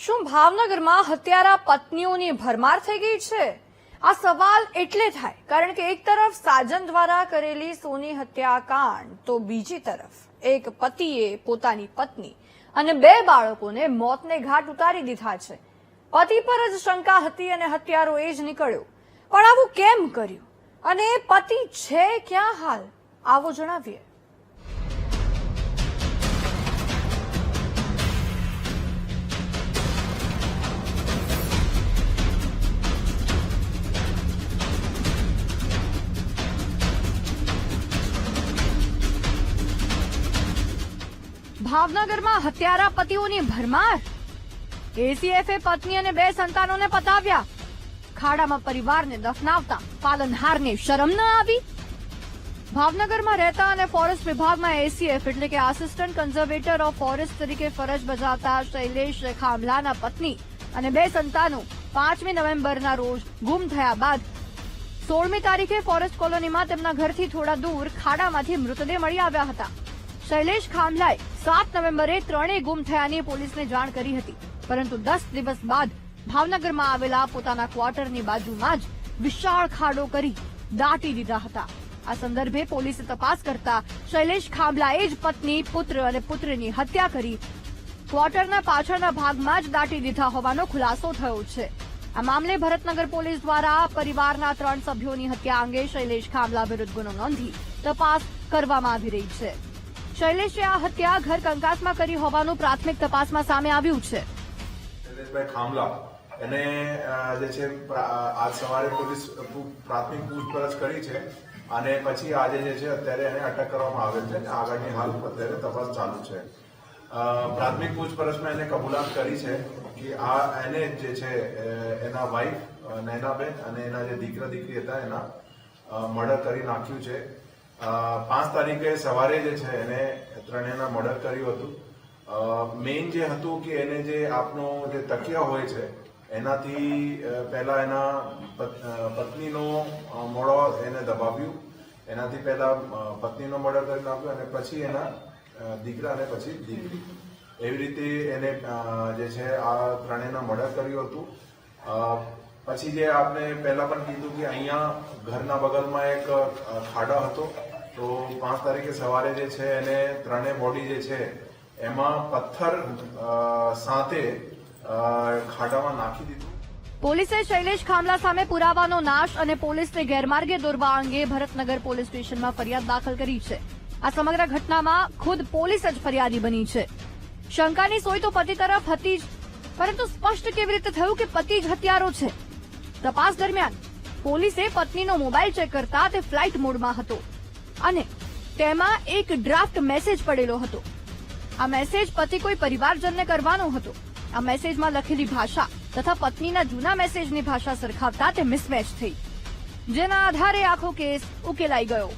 શું ભાવનગરમાં હત્યારા પત્નીઓની ભરમાર થઈ ગઈ છે? આ સવાલ એટલે થાય, કારણ કે એક તરફ સાજન દ્વારા કરેલી સોની હત્યાકાંડ, તો બીજી તરફ એક પતિએ પોતાની પત્ની અને બે બાળકોને મોતને ઘાટ ઉતારી દીધા છે. પતિ પર જ શંકા હતી અને હત્યારો એ જ નીકળ્યો. પણ આવું કેમ કર્યું? અને એ પતિ છે ક્યાં હાલ? આવો જણાવીએ. ભાવનગરમાં હત્યારા પતિઓની ભરમાર? એસીએફે પત્ની અને બે સંતાનોને પતાવ્યા. ખાડામાં પરિવારને દફનાવતા પાલનહારને શરમ ન આવી? ભાવનગરમાં રહેતા અને ફોરેસ્ટ વિભાગમાં એસીએફ એટલે કે આસિસ્ટન્ટ કન્ઝર્વેટર ઓફ ફોરેસ્ટ તરીકે ફરજ બજાવતા શૈલેષ ખામલાના પત્ની અને બે સંતાનો પાંચમી નવેમ્બરના રોજ ગુમ થયા બાદ સોળમી તારીખે ફોરેસ્ટ કોલોનીમાં તેમના ઘરથી થોડા દૂર ખાડામાંથી મૃતદેહ મળી આવ્યા હતા. શૈલેષ ખામલાએ સાત નવેમ્બરે ત્રણેય ગુમ થયાની પોલીસને જાણ કરી હતી. પરંતુ દસ દિવસ બાદ ભાવનગરમાં આવેલા પોતાના ક્વાર્ટરની બાજુમાં જ વિશાળ ખાડો કરી દાટી દીધા હતા. આ સંદર્ભે પોલીસે તપાસ કરતા શૈલેષ ખામલાએ જ પત્ની, પુત્ર અને પુત્રની હત્યા કરી ક્વાર્ટરના પાછળના ભાગમાં જ દાટી દીધા હોવાનો ખુલાસો થયો છે. આ મામલે ભરતનગર પોલીસ દ્વારા પરિવારના ત્રણ સભ્યોની હત્યા અંગે શૈલેષ ખામલા વિરુદ્ધ ગુનો નોંધી તપાસ કરવામાં આવી રહી છે. શૈલેષે આ હત્યા ઘર કંકાસમાં કરી હોવાનું પ્રાથમિક તપાસમાં સામે આવ્યું છે. શૈલેષભાઈ ખામલા, એને જે છે આજ સવારે પોલીસ પ્રાથમિક પૂછપરછ કરી છે અને પછી આજે જે છે અત્યારે એને અટક કરવામાં આવેલ છે આગળની હાલ અત્યારે તપાસ ચાલુ છે. પ્રાથમિક પૂછપરછમાં એને કબૂલાત કરી છે કે આ, એને જે છે એના વાઈફ નૈનાબેન અને એના જે દીકરા દીકરી હતા, એના મર્ડર કરી નાખ્યું છે. પાંચ તારીખે સવારે જે છે એને ત્રણેયના મર્ડર કર્યું હતું. મેઇન જે હતું કે એને જે આપનો જે તકિયા હોય છે, એનાથી પહેલા એના પત- પત્નીનો મોડો એને દબાવ્યું. એનાથી પહેલા પત્નીનો મર્ડર કરી નાખ્યો અને પછી એના દીકરા અને પછી દીકરી. એવી રીતે એને જે છે આ ત્રણેયના મર્ડર કર્યું હતું. પછી જે આપણે પહેલા પણ કીધું કે અહીંયા ઘરના બગલમાં એક ખાડા હતો. તો પાંચ તારીખે સવારે જે છે એને ત્રણેય બોડી જે છે એમાં પથ્થર સાથે ખાડામાં નાખી દીધું. પોલીસે શૈલેષ ખામલા સામે પુરાવાનો નાશ અને પોલીસને ગેરમાર્ગે દોરવા અંગે ભરતનગર પોલીસ સ્ટેશનમાં ફરિયાદ દાખલ કરી છે. આ સમગ્ર ઘટનામાં ખુદ પોલીસ જ ફરિયાદી બની છે. શંકાની સોય તો પતિ તરફ હતી જ, પરંતુ સ્પષ્ટ કેવી રીતે થયું કે પતિ જ હત્યારો છે? તપાસ દરમિયાન પોલીસે પત્નીનો મોબાઈલ ચેક કરતા તે ફ્લાઇટ મોડમાં હતો અને તેમાં એક ડ્રાફ્ટ મેસેજ પડેલો હતો. આ મેસેજ પતિ કોઈ પરિવારજનને કરવાનો હતો. આ મેસેજમાં લખેલી ભાષા તથા પત્નીના જૂના મેસેજની ભાષા સરખાવતા તે મિસમેચ થઈ. જેના આધારે આખો કેસ ઉકેલાઈ ગયો.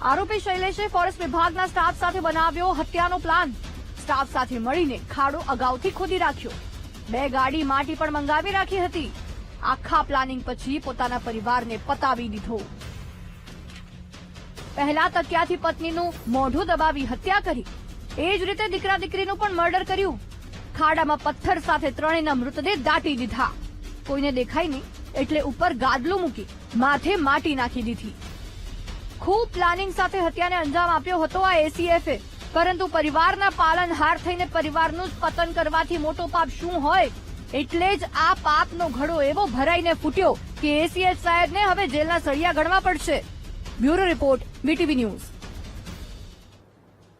આરોપી શૈલેષે ફોરેસ્ટ વિભાગના સ્ટાફ સાથે બનાવ્યો હત્યાનો પ્લાન. સ્ટાફ સાથે મળીને ખાડો અગાઉથી ખોદી રાખ્યો. બે ગાડી માટી પણ મંગાવી રાખી હતી. આખા પ્લાનિંગ પછી પોતાના પરિવારને પતાવી દીધો. પહેલા તકિયાથી પત્નીનું મોઢું દબાવી હત્યા કરી. એ જ રીતે દીકરા દીકરીનું પણ મર્ડર કર્યું. ખાડામાં પથ્થર સાથે ત્રણેયના મૃતદેહ દાટી દીધા. કોઈને દેખાય નહીં, એટલે ઉપર ગાદલું મૂકી માથે માટી નાખી દીધી. ખૂબ પ્લાનિંગ સાથે હત્યાને અંજામ આપ્યો હતો આ એસીએફે પરંતુ પરિવારના પાલનહાર થઈને પરિવારનું જ પતન કરવાથી મોટો પાપ શું હોય? એટલે જ આ પાપનો ઘડો એવો ભરાઈને ફૂટ્યો કે એસીએચ સાહેબને હવે જેલના સળિયા ગણવા પડશે. Bureau report BTV news.